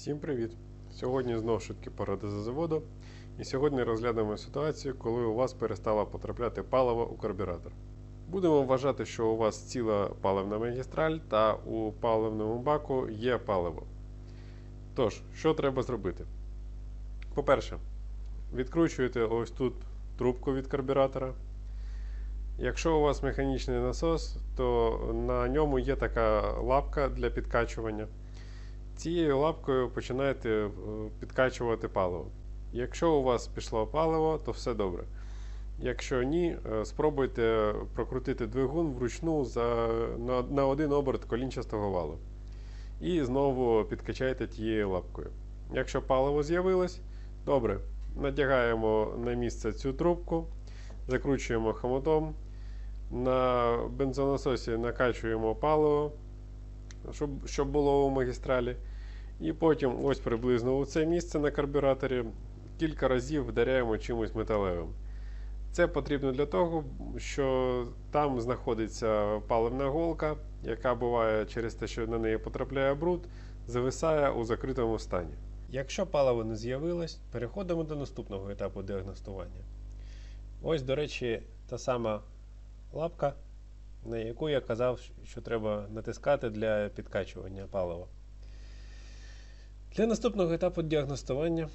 Всім привіт! Сьогодні знов швидкі поради за заводу. І сьогодні розглянемо ситуацію, коли у вас перестало потрапляти паливо у карбюратор. Будемо вважати, що у вас ціла паливна магістраль та у паливному баку є паливо. Тож, що треба зробити? По-перше, відкручуєте ось тут трубку від карбюратора. Якщо у вас механічний насос, то на ньому є така лапка для підкачування. Цією лапкою починаєте е, підкачувати паливо. Якщо у вас пішло паливо, то все добре. Якщо ні, е, спробуйте прокрутити двигун вручну за, на, на один оберт колінчастого валу. І знову підкачайте тією лапкою. Якщо паливо з'явилось, добре, надягаємо на місце цю трубку, закручуємо хомутом. На бензонасосі накачуємо паливо, щоб, щоб було у магістралі. І потім, ось приблизно у це місце на карбюраторі, кілька разів вдаряємо чимось металевим. Це потрібно для того, що там знаходиться паливна голка, яка буває через те, що на неї потрапляє бруд, зависає у закритому стані. Якщо паливо не з'явилось, переходимо до наступного етапу діагностування. Ось, до речі, та сама лапка, на яку я казав, що треба натискати для підкачування палива. Для наступного етапу діагностування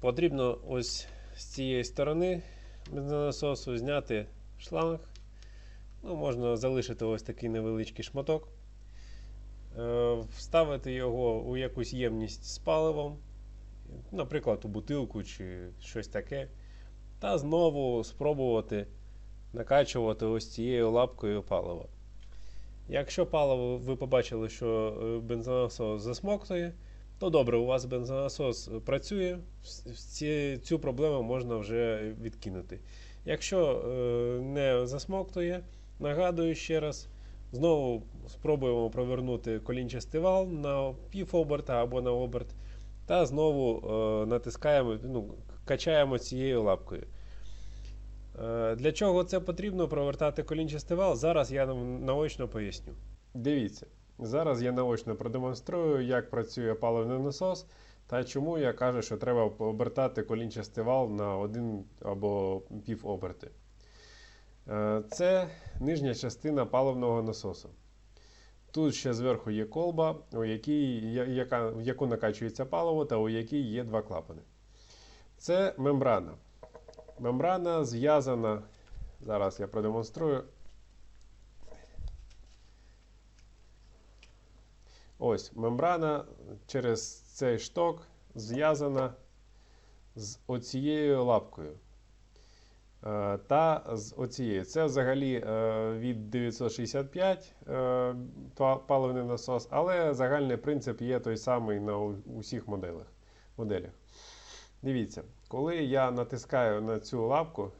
потрібно ось з цієї сторони бензонасосу зняти шланг. Ну, Можна залишити ось такий невеличкий шматок, е, вставити його у якусь ємність з паливом, наприклад, у бутилку чи щось таке. Та знову спробувати накачувати ось цією лапкою паливо. Якщо паливо ви побачили, що е, бензонасос засмоктує, то добре, у вас бензонасос працює, ці, цю проблему можна вже відкинути. Якщо е, не засмоктує, нагадую ще раз, знову спробуємо провернути колінчастий вал на пів оберта або на оберт, та знову е, натискаємо, ну, качаємо цією лапкою. Е, Для чого це потрібно провертати колінчастий вал? Зараз я вам наочно поясню. Дивіться, зараз я наочно продемонструю, як працює паливний насос та чому я кажу, що треба обертати колінчастий вал на один або пів оберти. Е, Це нижня частина паливного насосу. Тут ще зверху є колба, у якій, яка, в яку накачується паливо та у якій є два клапани. Це мембрана. Мембрана зв'язана. Зараз я продемонструю. Ось мембрана через цей шток зв'язана з оцією лапкою. Е, Та з оцією. Це взагалі е, від 965 е, паливний насос, але загальний принцип є той самий на усіх моделях. моделях. Дивіться, коли я натискаю на цю лапку,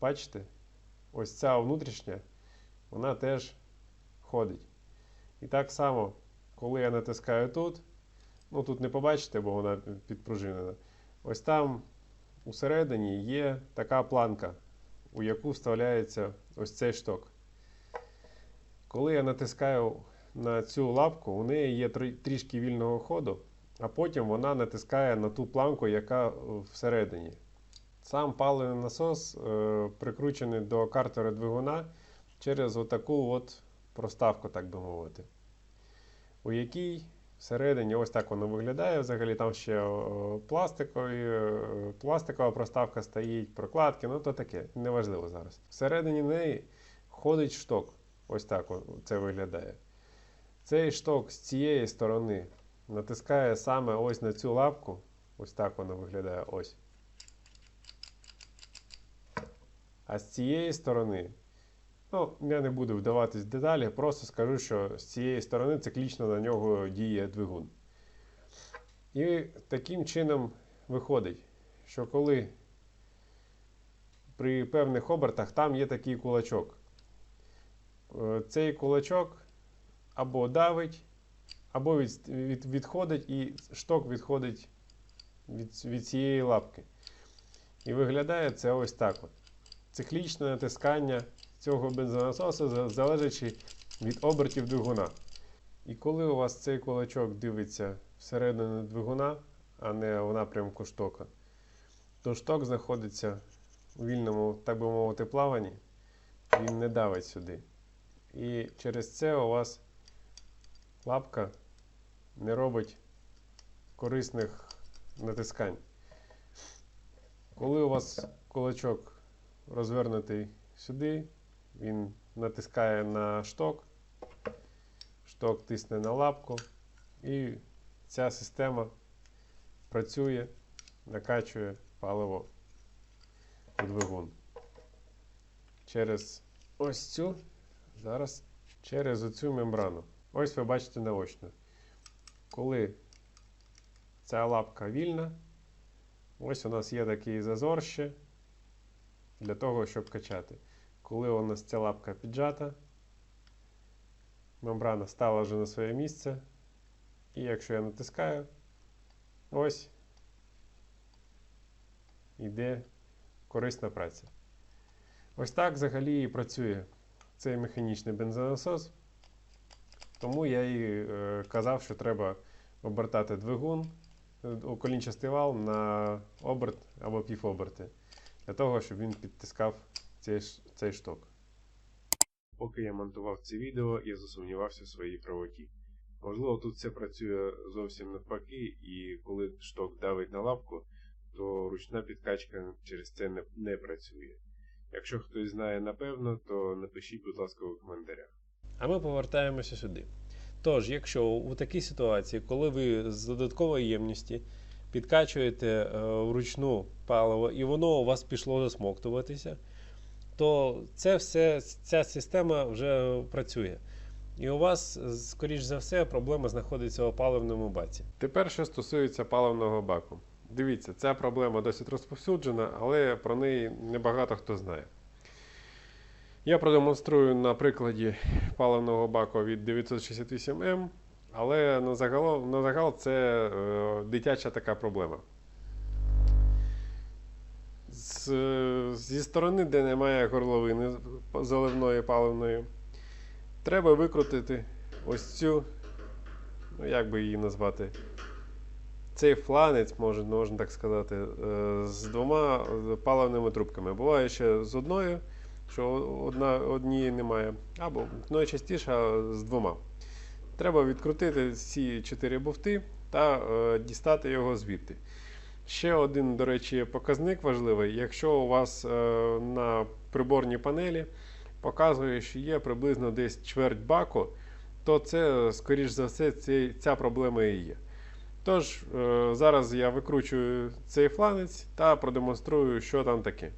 бачите, ось ця внутрішня, вона теж ходить. І так само, коли я натискаю тут, ну тут не побачите, бо вона підпружинена. Ось там усередині є така планка, у яку вставляється ось цей шток. Коли я натискаю на цю лапку, у неї є трішки вільного ходу, а потім вона натискає на ту планку, яка е, всередині. Сам паливний насос е, прикручений до картера двигуна через отаку от проставку, так би мовити, у якій всередині ось так воно виглядає. Взагалі там ще пластикові, е, пластикова проставка стоїть, прокладки, ну то таке, неважливо зараз. Всередині неї ходить шток. Ось так це виглядає. Цей шток з цієї сторони натискає саме ось на цю лапку. Ось так воно виглядає ось. А з цієї сторони, ну, я не буду вдаватись в деталі, просто скажу, що з цієї сторони циклічно на нього діє двигун. І таким чином виходить, що коли при певних обертах там є такий кулачок. Е, Цей кулачок або давить, або від, від, відходить, і шток відходить від, від цієї лапки. І виглядає це ось так. От. Циклічне натискання цього бензонасосу за- залежачи від обертів двигуна. І коли у вас цей кулачок дивиться всередину двигуна, а не в напрямку штока, то шток знаходиться у вільному, так би мовити, плаванні, він не давить сюди. І через це у вас лапка не робить корисних натискань. Коли у вас кулачок розвернутий сюди, він натискає на шток, шток тисне на лапку, і ця система працює, накачує паливо у двигун. Через ось цю, зараз через оцю мембрану. Ось ви бачите наочно. Коли ця лапка вільна, ось у нас є такий зазор ще для того, щоб качати. Коли у нас ця лапка піджата, мембрана стала вже на своє місце. І якщо я натискаю, ось йде корисна праця. Ось так взагалі і працює цей механічний бензонасос. Тому я і е, казав, що треба обертати двигун е, у колінчастий вал на оберт або півоберти, для того, щоб він підтискав цей, цей шток. Поки я монтував це відео, я засумнівався в своїй правоті. Можливо, тут все працює зовсім навпаки, і коли шток давить на лапку, то ручна підкачка через це не, не працює. Якщо хтось знає напевно, то напишіть, будь ласка, у коментарях. А ми повертаємося сюди. Тож, якщо у такій ситуації, коли ви з додаткової ємності підкачуєте е, вручну паливо і воно у вас пішло засмоктуватися, то це все, ця система вже працює. І у вас, скоріш за все, проблема знаходиться у паливному баці. Тепер що стосується паливного баку. Дивіться, ця проблема досить розповсюджена, але про неї небагато хто знає. Я продемонструю на прикладі паливного баку від 968М, але на загал, це е, дитяча така проблема. З, зі сторони, де немає горловини заливної паливної, треба викрутити ось цю, ну як би її назвати, цей фланець, може, можна так сказати, е, з двома паливними трубками. Буває ще з одною, що одна, однієї немає, або найчастіше з двома. Треба відкрутити ці чотири бовти та е, дістати його звідти. Ще один, до речі, показник важливий. Якщо у вас е, на приборній панелі показує, що є приблизно десь чверть баку, то це, скоріш за все, ця проблема і є. Тож, е, зараз я викручую цей фланець та продемонструю, що там таке.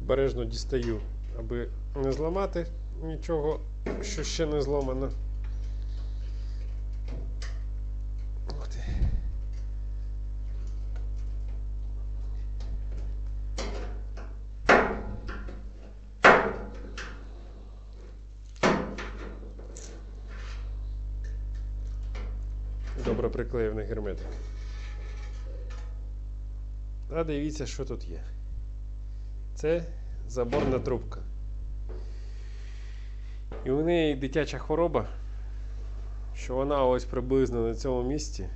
Бережно дістаю, аби не зламати нічого, що ще не зломано. Добре приклеїв на герметик. А дивіться, що тут є. Це заборна трубка. І у неї дитяча хвороба, що вона ось приблизно на цьому місці,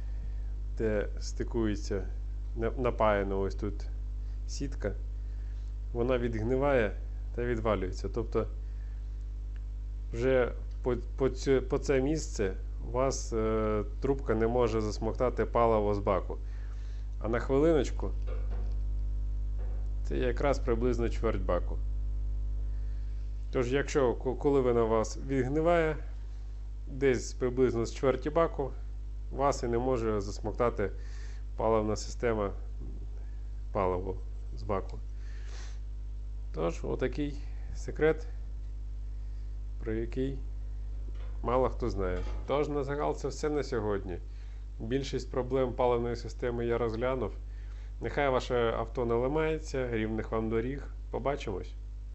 де стикується на- напаяна ось тут сітка, вона відгниває та відвалюється. Тобто вже по, по, по це місце у вас е, трубка не може засмоктати паливо з баку. А на хвилиночку це якраз приблизно чверть баку. Тож, якщо ко- коли вона вас відгниває, десь приблизно з чверті баку, вас і не може засмоктати паливна система паливо з баку. Тож, отакий секрет, про який мало хто знає. Тож, на загал, це все на сьогодні. Більшість проблем паливної системи я розглянув. Нехай ваше авто не ламається, рівних вам доріг. Побачимось!